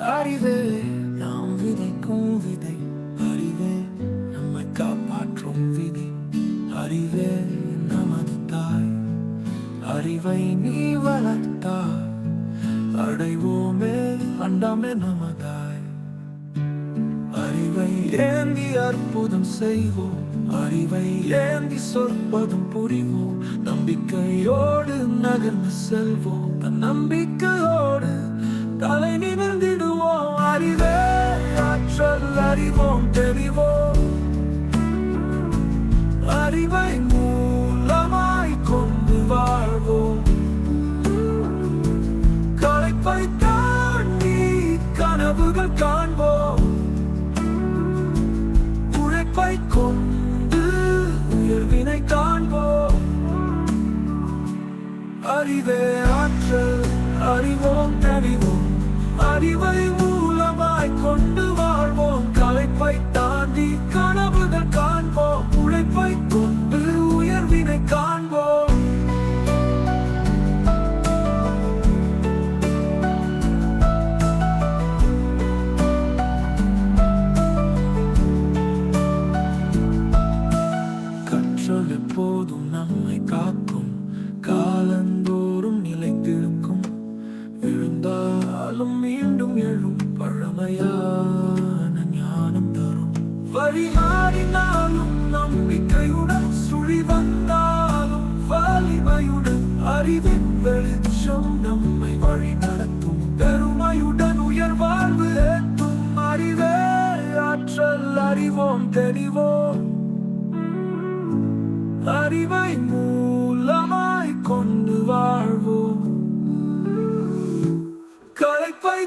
அறிவே. நாம் விதைக்கும் விதை அறிவே. நம்மை காப்பாற்றும் விதி அறிவே. நமது தாய் அறிவை நீ வளர்த்தாய். அடைவோமே அண்டாமே நமதாய். அறிவை ஏந்தி அற்புதம் செய்வோம் அறிவை ஏந்தி சொற்பதும் புரிவோம். நம்பிக்கையோடு நகர்ந்து செல்வோம். அறிவோம் தெரிவோம் அறிவை மூலமாய் கொண்டு வாழ்வோம் களைப்பை தாண்டி கனவுகள் காண்போம் உழைப்பை கொண்டு உயர்வினை காண்போம் அறிவே ஆற்றல் அறிவோம் தெரிவோம் அறிவை மூலமாய் கொண்டு வாழ்வோம் உழைப்பை தாண்டி கனவுகள் காண்போம். உழைப்பை கொண்டு உயர்வினை காண்போம். கற்றல் எப்போதும் நம்மை காக்கும். காலந்தோறும் நிலைத்திருக்கும். விழுந்தாலும் மீண்டும் எழும் பழமையா. வழி மாறினாலும் நம்பிக்கையுடன் சுழி வந்தாலும் வலிமையுடன் அறிவின் வெளிச்சம் நம்மை வழி நடத்தும் பெருமையுடன் உயர் வாழ்வு ஏற்றும் அறிவே ஆற்றல் அறிவோம் தெரிவோம் அறிவை மூலமாய் கொண்டு வாழ்வோம். களைப்பை